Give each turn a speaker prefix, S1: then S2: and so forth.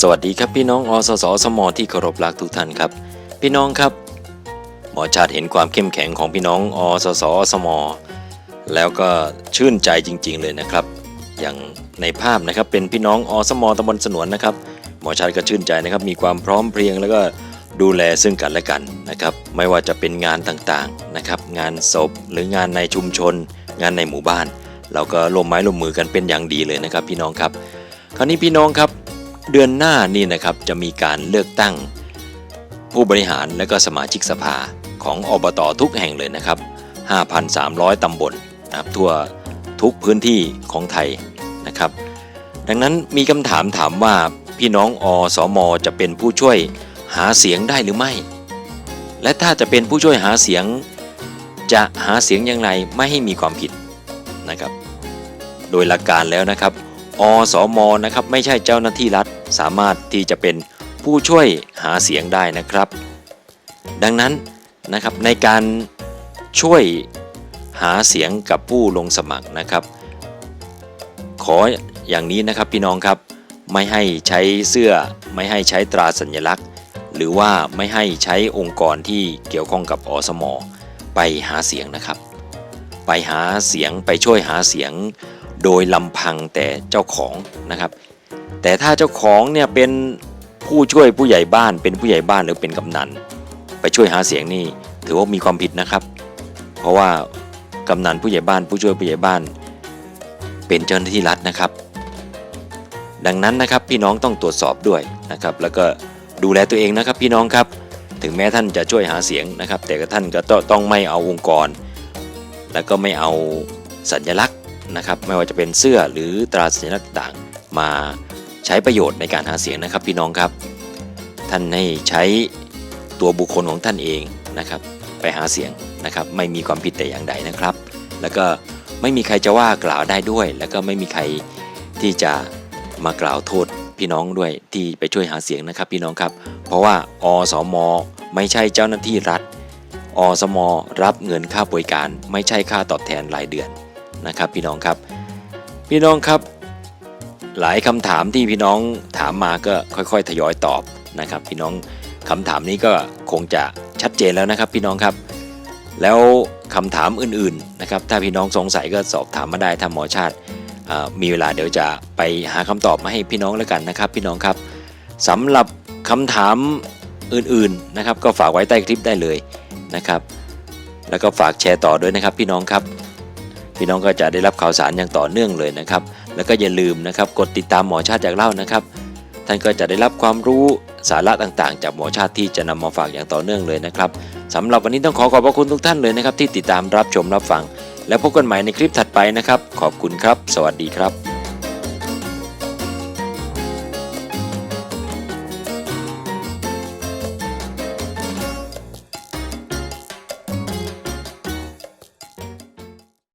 S1: สวัสดีครับพี่น้องอสสสมที่เคารพรักทุกท่านครับ พี่น้องครับ หมอชาติเห็นความเข้มแข็งของพี่น้องอสสสมแล้วก็ชื่นใจจริง ๆ เลยนะครับ อย่างในภาพนะครับเป็นพี่น้องอสมตำบลสนวนนะครับ หมอชาติก็ชื่นใจนะครับ มีความพร้อมเพรียงแล้วก็ดูแลซึ่งกันและกันนะครับ ไม่ว่าจะเป็นงานต่างๆนะครับ งานศพหรืองานในชุมชน งานในหมู่บ้าน เราก็ร่วมไม้ร่วมมือกันเป็นอย่างดีเลยนะครับ พี่น้องครับ คราวนี้พี่น้องครับ เดือนหน้านี่นะครับจะมีการเลือกตั้ง ผู้บริหารและก็สมาชิกสภาของอบตทุกแห่งเลยนะครับ 5,300 ตำบลนะครับทั่วทุกพื้นที่ของไทยนะครับ ดังนั้นมีคำถามถามว่าพี่น้องอสมจะเป็นผู้ช่วยหาเสียงได้หรือไม่ และถ้าจะเป็นผู้ช่วยหาเสียง จะหาเสียงอย่างไรไม่ให้มีความผิดนะครับ โดยหลักการแล้วนะครับ อสมนะครับไม่ใช่เจ้าหน้าที่รัฐ สามารถที่จะเป็นผู้ช่วยหาเสียงได้นะครับ ดังนั้นนะครับในการช่วยหาเสียงกับผู้ลงสมัครนะครับ ขออย่างนี้นะครับพี่น้องครับไม่ให้ใช้เสื้อ ไม่ให้ใช้ตราสัญลักษณ์ หรือว่าไม่ให้ใช้องค์กรที่เกี่ยวข้องกับอสม ไปหาเสียงนะครับ ไปหาเสียงไปช่วยหาเสียง โดยลำพังแต่เจ้าของนะครับ แต่ถ้าเจ้าของเนี่ยเป็นผู้ช่วยผู้ใหญ่บ้านเป็นผู้ใหญ่บ้านหรือเป็นกำนัน ไปช่วยหาเสียงนี่ถือว่ามีความผิดนะครับ เพราะว่ากำนันผู้ใหญ่บ้านผู้ช่วยผู้ใหญ่บ้าน เป็นเจ้าหน้าที่รัฐนะครับ ดังนั้นนะครับพี่น้องต้องตรวจสอบด้วยนะครับ แล้วก็ดูแลตัวเองนะครับพี่น้องครับถึงแม้ท่านจะช่วยหาเสียงนะครับ แต่ก็ท่านก็ต้องไม่เอาองค์กร แล้วก็ไม่เอาสัญลักษณ นะครับไม่ว่าจะเป็นเสื้อหรือตราสัญลักษณ์ต่างๆ มาใช้ประโยชน์ในการหาเสียงนะครับพี่น้องครับ ท่านให้ใช้ตัวบุคคลของท่านเองนะครับไปหาเสียงนะครับไม่มีความผิดแต่อย่างใดนะครับ แล้วก็ไม่มีใครจะว่ากล่าวได้ด้วย แล้วก็ไม่มีใครที่จะมากล่าวโทษพี่น้องด้วยที่ไปช่วยหาเสียงนะครับพี่น้องครับ เพราะว่าอสมไม่ใช่เจ้าหน้าที่รัฐอสมรับเงินค่าบริการ ไม่ใช่ค่าตอบแทนรายเดือน นะครับพี่น้องครับ พี่น้องครับ หลายคำถามที่พี่น้องถามมาก็ค่อยๆ ทยอยตอบนะครับ พี่น้องคำถามนี้ก็คงจะชัดเจนแล้วนะครับ พี่น้องครับ แล้วคำถามอื่นๆนะครับถ้าพี่น้องสงสัยก็สอบถามมาได้ถ้าหมอชาติมีเวลาเดี๋ยวจะไปหาคำตอบมาให้พี่น้องแล้วกันนะครับ พี่น้องครับสำหรับคำถามอื่นๆนะครับ ก็ฝากไว้ใต้คลิปได้เลยนะครับ แล้วก็ฝากแชร์ต่อด้วยนะครับ พี่น้องครับ พี่น้องก็จะได้รับข่าวสารอย่างต่อเนื่องเลยนะครับ แล้วก็อย่าลืมนะครับกดติดตามหมอชาติจากเล่านะครับ ท่านก็จะได้รับความรู้สาระต่างๆ จากหมอชาติที่จะนำมาฝากอย่างต่อเนื่องเลยนะครับสำหรับวันนี้ต้องขอขอบพระคุณทุกท่านเลยนะครับ ที่ติดตามรับชมรับฟัง แล้วพบกันใหม่ในคลิปถัดไปนะครับ ขอบคุณครับ สวัสดีครับ